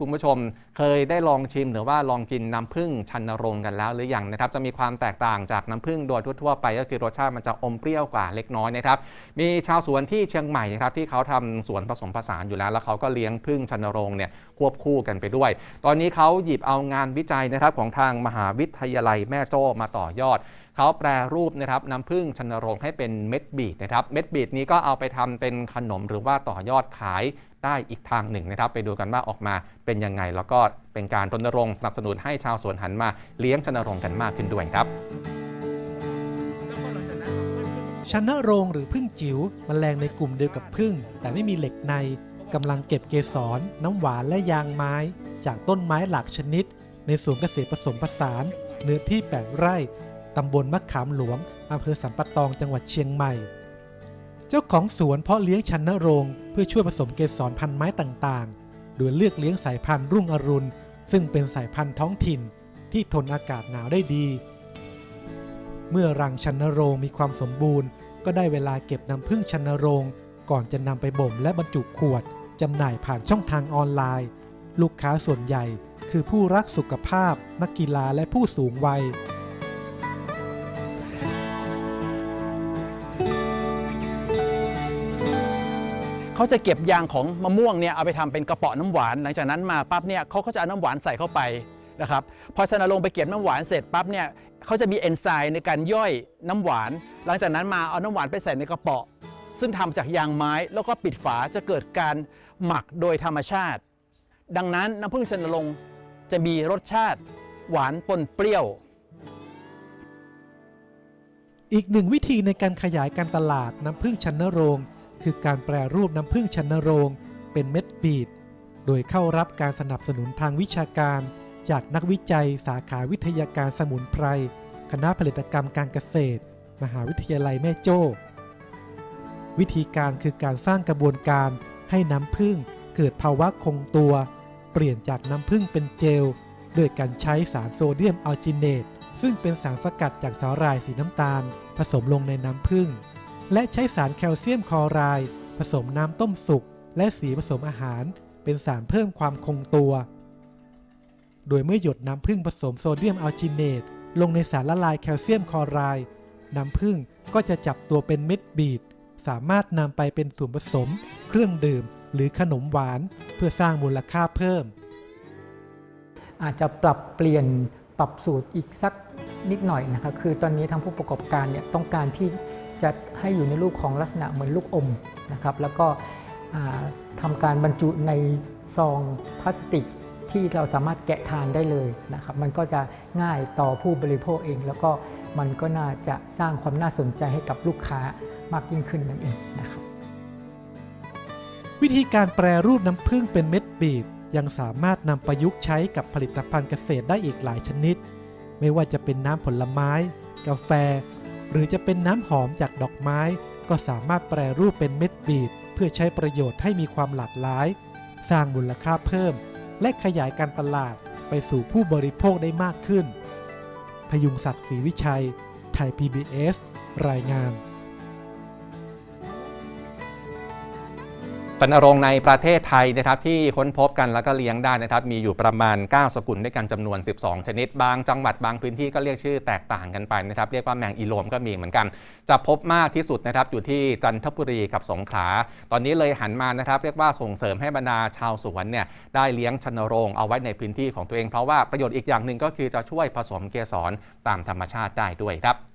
คุณผู้ชมเคยได้ลองชิมหรือว่าลองกินน้ำผึ้งชันรงกันแล้วหรือยังนะครับจะมีความแตกต่างจากน้ำผึ้งโดยทั่วๆไป ก็คือรสชาติมันจะอมเปรี้ยวกว่าเล็กน้อยนะครับมีชาวสวนที่เชียงใหม่นะครับที่เขาทำสวนผสมผสานอยู่แล้ว แล้วเขาก็เลี้ยงผึ้งชันรงเนี่ยควบคู่กันไปด้วย ตอนนี้เขาหยิบเอางานวิจัยนะครับของทางมหาวิทยาลัยแม่โจ้มาต่อยอดเขาแปรรูปนะครับน้ำผึ้งชนโรงให้เป็นเม็ดบีดนะครับเม็ดบีดนี้ก็เอาไปทำเป็นขนมหรือว่าต่อยอดขายได้อีกทางหนึ่งนะครับ ไปดูกันว่าออกมาเป็นยังไง แล้วก็เป็นการรณรงค์สนับสนุนให้ชาวสวนหันมาเลี้ยงชนโรงกันมากขึ้นด้วยครับชนโรงหรือพึ่งจิ๋วแมลงในกลุ่มเดียวกับพึ่ง แต่ไม่มีเหล็กในกำลังเก็บเกสร น้ำหวานและยางไม้ จากต้นไม้หลากชนิด ในสวนเกษตรผสมผสาน เนื้อที่ 8 ไร่ ตำบลมะขามหลวงอำเภอสันปะตองจังหวัดเชียงใหม่ เจ้าของสวนเพาะเลี้ยงชันนรงเพื่อช่วยผสมเกสรพันธุ์ไม้ต่างๆ โดยเลือกเลี้ยงสายพันธุ์รุ่งอรุณ ซึ่งเป็นสายพันธุ์ท้องถิ่นที่ทนอากาศหนาวได้ดี เมื่อรังชันนรงมีความสมบูรณ์ ก็ได้เวลาเก็บน้ำผึ้งชันนรงก่อนจะนำไปบ่มและบรรจุขวดจำหน่ายผ่านช่องทางออนไลน์ ลูกค้าส่วนใหญ่คือผู้รักสุขภาพ นักกีฬาและผู้สูงวัย เขาจะเก็บยางของมะม่วงเนี่ยเอาไปทำเป็นกระป๋อน้ำหวาน หลังจากนั้นมาปั๊บเนี่ยเขาก็จะเอาน้ำหวานใส่เข้าไปนะครับพอชนะลงไปเก็บน้ำหวานเสร็จปั๊บเนี่ยเขาจะมีเอนไซม์ในการย่อยน้ำหวาน หลังจากนั้นมาเอาน้ำหวานไปใส่ในกระป๋อซึ่งทำจากยางไม้แล้วก็ปิดฝาจะเกิดการหมักโดยธรรมชาติ ดังนั้นน้ำผึ้งชนลงจะมีรสชาติหวานปนเปรี้ยว อีกหนึ่งวิธีในการขยายการตลาดน้ำผึ้งชันนโรง คือการแปรรูปน้ำผึ้งชันโรง เป็นเม็ดบีด โดยเข้ารับการสนับสนุนทางวิชาการ จากนักวิจัยสาขาวิทยาการสมุนไพร คณะผลิตกรรมการเกษตร มหาวิทยาลัยแม่โจ้ วิธีการคือการสร้างกระบวนการให้น้ำผึ้งเกิดภาวะคงตัว เปลี่ยนจากน้ำผึ้งเป็นเจลโดยการใช้สารโซเดียมอัลจิเนตซึ่งเป็นสารสกัดจากสาหร่ายสีน้ำตาล ผสมลงในน้ำผึ้ง และใช้สารแคลเซียมคลอไรด์ผสมน้ำต้มสุก และสีผสมอาหาร เป็นสารเพิ่มความคงตัว โดยเมื่อหยดน้ำผึ้งผสมโซเดียมอัลจิเนต ลงในสารละลายแคลเซียมคลอไรด์น้ำผึ้งก็จะจับตัวเป็นเม็ดบีดสามารถนำไปเป็นส่วนผสม เครื่องดื่ม หรือขนมหวานเพื่อสร้างมูลค่าเพิ่ม อาจจะปรับเปลี่ยนปรับสูตรอีกสักนิดหน่อยนะครับคือตอนนี้ทางผู้ประกอบการเนี่ยต้องการที่ จะให้อยู่ในรูปของลักษณะเหมือนลูกอมนะครับ แล้วก็ทำการบรรจุในซองพลาสติกที่เราสามารถแกะทานได้เลยนะครับ มันก็จะง่ายต่อผู้บริโภคเอง แล้วก็มันก็น่าจะสร้างความน่าสนใจให้กับลูกค้ามากยิ่งขึ้นนั่นเองนะครับ วิธีการแปรรูปน้ำผึ้งเป็นเม็ดบีบยังสามารถนำประยุกต์ใช้กับผลิตภัณฑ์เกษตรได้อีกหลายชนิด ไม่ว่าจะเป็นน้ำผลไม้ กาแฟ หรือจะเป็นน้ำหอมจากดอกไม้ ก็สามารถแปรรูปเป็นเม็ดบีบ เพื่อใช้ประโยชน์ให้มีความหลากหลาย สร้างมูลค่าเพิ่ม และขยายการตลาดไปสู่ผู้บริโภคได้มากขึ้น พยุงศักดิ์ศรีวิชัย ไทย PBS รายงาน ชนโรงในประเทศไทยนะครับที่ค้นพบกันแล้วก็เลี้ยงได้นะครับมีอยู่ประมาณ 9 สกุลด้วยกันจำนวน 12 ชนิด บางจังหวัดบางพื้นที่ก็เรียกชื่อแตกต่างกันไปนะครับเรียกว่าแมงอีโลมก็มีเหมือนกัน จะพบมากที่สุดนะครับอยู่ที่จันทบุรีกับสงขลาตอนนี้เลยหันมานะครับเรียกว่าส่งเสริมให้บรรดาชาวสวนเนี่ยได้เลี้ยงชนโรงเอาไว้ในพื้นที่ของตัวเองเพราะว่าประโยชน์อีกอย่างหนึ่งก็คือจะช่วยผสมเกสรตามธรรมชาติได้ด้วยครับ